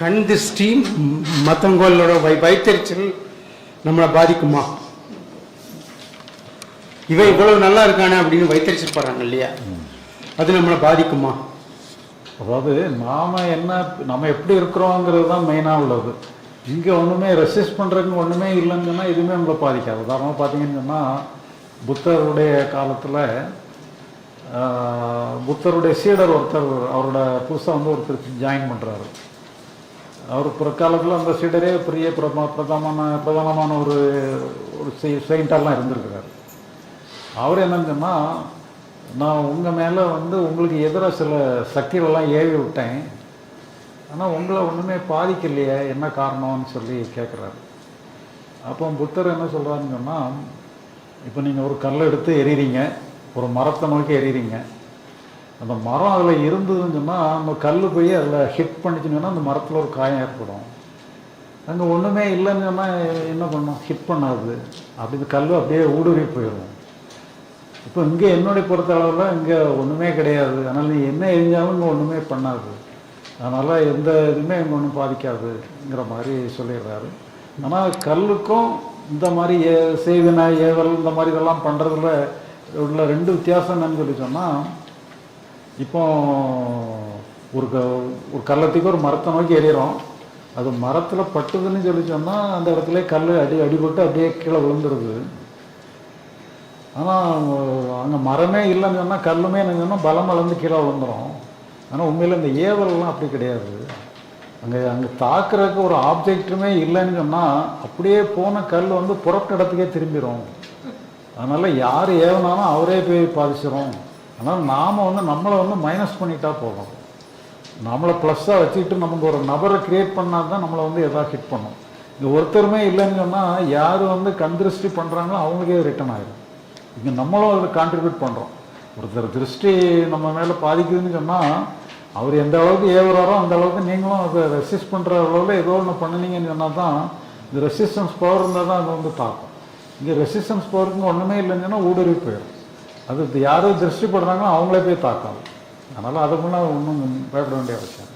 கண் திருஷ்டி மற்றவங்களோட வை வைத்தறிச்சல் நம்மளை பாதிக்குமா? இவன் இவ்வளவு நல்லா இருக்கானே அப்படின்னு வயிற்றுச்சல் படுறாங்க இல்லையா? அது நம்மளை பாதிக்குமா? அதாவது நாம என்ன நம்ம எப்படி இருக்கிறோங்கிறது தான் மெயினாக உள்ளது. இங்கே ஒன்றுமே ரெசிஸ்ட் பண்ணுறதுக்கு ஒன்றுமே இல்லைன்னு சொன்னால் எதுவுமே நம்மளை பாதிக்காது. உதாரணமாக பார்த்தீங்கன்னு சொன்னால் புத்தருடைய காலத்தில் புத்தருடைய சீடர் ஒருத்தர் அவரோட புதுசாக வந்து ஒருத்தர் ஜாயின் பண்ணுறாரு அவர் பிற்காலத்தில் அந்த சீடரே பெரிய பிரமா பிரதமான பிரதானமான ஒரு ஒரு செயின்டாலாம் இருந்திருக்கிறார். அவர் என்னன்னு சொன்னால் நான் உங்கள் மேலே வந்து உங்களுக்கு எதிராக சில சக்திகளெல்லாம் ஏவி விட்டேன். ஆனால் உங்களை ஒன்றுமே பாதிக்கலையே என்ன காரணம்னு சொல்லி கேட்குறாரு அப்போ புத்தர் என்ன சொல்கிறாருன்னு சொன்னால் இப்போ நீங்கள் ஒரு கல்லை எடுத்து எறிகிறீங்க ஒரு மரத்தை நோக்கி எறிகிறீங்க அந்த மரம் அதில் இருந்ததுன்னு சொன்னால் நம்ம கல் போய் அதில் ஹிட் பண்ணிச்சுன்னு அந்த மரத்தில் ஒரு காயம் ஏற்படும். அங்கே ஒன்றுமே இல்லைன்னு சொன்னால் என்ன பண்ணும்? ஹிட் பண்ணாது. அப்படி இந்த கல் அப்படியே ஊடுருவி போயிடும். இப்போ இங்கே என்னுடைய பொறுத்த அளவில் இங்கே ஒன்றுமே கிடையாது. அதனால் நீ என்ன எரிஞ்சாலும் இங்கே ஒன்றுமே பண்ணாது. அதனால் எந்த இதுவுமே இங்கே ஒன்றும் பாதிக்காதுங்கிற மாதிரி சொல்லிடுறாரு. ஆனால் கல்லுக்கும் இந்த மாதிரி ஏ செய்வினை ஏவல் இந்த மாதிரி இதெல்லாம் பண்ணுறதுல உள்ள ரெண்டு வித்தியாசம் என்னன்னு சொல்லி சொன்னால் இப்போ ஒரு க ஒரு கள்ளத்துக்கு ஒரு மரத்தை நோக்கி எறிகிறோம் அது மரத்தில் பட்டுதுன்னு சொல்லி சொன்னால் அந்த இடத்துல கல் அடி அடிபட்டு அப்படியே கீழே விழுந்துருது. ஆனால் அங்கே மரமே இல்லைன்னு சொன்னால் கல்லுமே என்ன சொன்னால் பலம் வளர்ந்து கீழே விழுந்துரும். ஆனால் உண்மையில் இந்த ஏவலெலாம் அப்படி கிடையாது. அங்கே அங்கே தாக்குறதுக்கு ஒரு ஆப்ஜெக்ட்டுமே இல்லைன்னு சொன்னால் அப்படியே போன கல் வந்து புறத்த இடத்துக்கே திரும்பிடும் அதனால் யார் ஏவனாலும் அவரே போய் பாதிச்சிடும் அதனால் நாம் வந்து நம்மளை வந்து மைனஸ் பண்ணிட்டா போதும். நம்மளை ப்ளஸ்ஸாக வச்சுக்கிட்டு நமக்கு ஒரு நபரை கிரியேட் பண்ணால் தான் நம்மளை வந்து எதாவது ஹிட் பண்ணும். இங்கே ஒருத்தருமே இல்லைன்னு சொன்னால் யார் வந்து கண் திருஷ்டி பண்ணுறாங்களோ அவங்களுக்கே ரிட்டர்ன் ஆகிடும் இங்கே நம்மளும் அதை கான்ட்ரிபியூட் பண்ணுறோம் ஒருத்தர் திருஷ்டி நம்ம மேலே பாதிக்குதுன்னு சொன்னால் அவர் எந்த அளவுக்கு ஏவுறாரோ அந்த அளவுக்கு நீங்களும் அதை ரெசிஸ்ட் பண்ணுற அளவில் ஏதோ ஒன்று பண்ணுனீங்கன்னு சொன்னால் தான் இந்த ரெசிஸ்டன்ஸ் பவர் இருந்தால் தான் அது வந்து தாக்கும். இங்கே ரெசிஸ்டன்ஸ் பவருக்கு ஒன்றுமே இல்லைன்னு சொன்னால் ஊடுருவி போயிடும் அது யாரும் திருஷ்டி படுறாங்களோ அவங்களே போய் தாக்காது அதனால் அதுக்குள்ள ஒன்றும் பயப்பட வேண்டிய அவசியம்